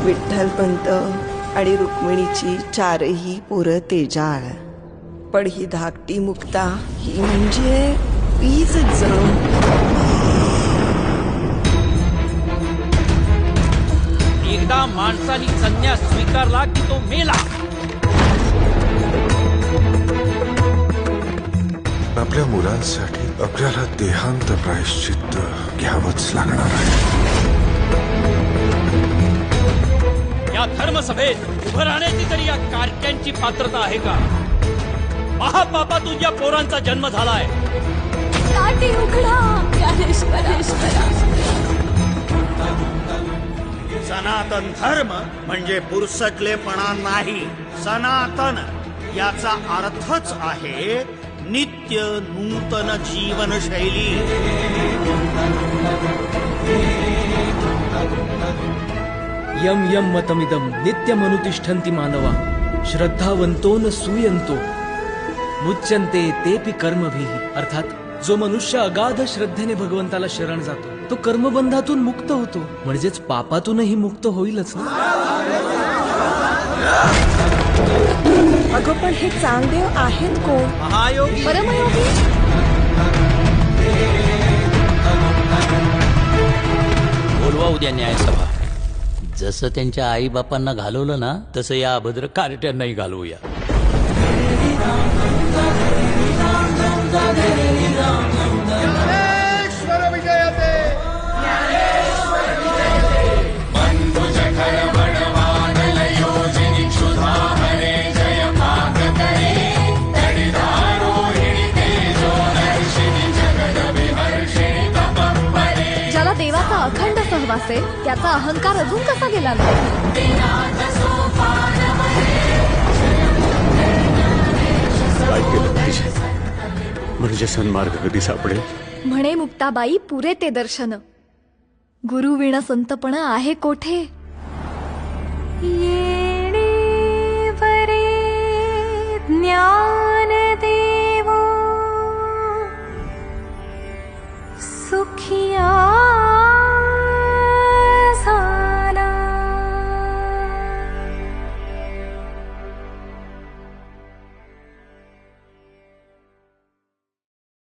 विठ्ठलपंत आणि रुक्मिणीची चारही पोरं तेजाळ. पण ही धाकटी मुक्ता ही म्हणजे वीज जणू. एकदा माणसाने संन्यास स्वीकारला की तो मेला? आपल्या मुलांसाठी आपल्याला देहांत प्रायश्चित्त घ्यावंच लागणार आहे. या धर्मसभेत उभं राहण्याची तरी या कारक्यांची पात्रता आहे का? महापापा तुझ्या पोरांचा जन्म झालाय. सनातन धर्म म्हणजे पुरसटलेपणा नाही. सनातन याचा अर्थच आहे नित्य नूतन जीवनशैली. यम यम मतमिदम नित्यमनुतिष्ठन्ति मानवा। श्रद्धावंतो न सूयंतो मुच्यन्ते तेपि कर्मभिः। अर्थात जो मनुष्य अगाध श्रद्धेने भगवंताला शरण जातो तो कर्मबंधातून मुक्त होतो। म्हणजेच पापातूनही मुक्त होईलच ना? अगं पण हे चांगदेव आहेत कोण? महायोगी. परमयोगी? बोलवा उद्या न्यायसभा. जसं त्यांच्या आईबापांना घालवलं ना तसं या अभद्र कार्ट्यांनाही घालवूया. देवासे त्याचा अहंकार अजून कसा गेला म्हणजे सन्मार्ग कधी सापडेल म्हणे मुक्ताबाई पुरे ते दर्शन. गुरु विण संतपण आहे कोठे? येणे वरे ज्ञान देव. सुखी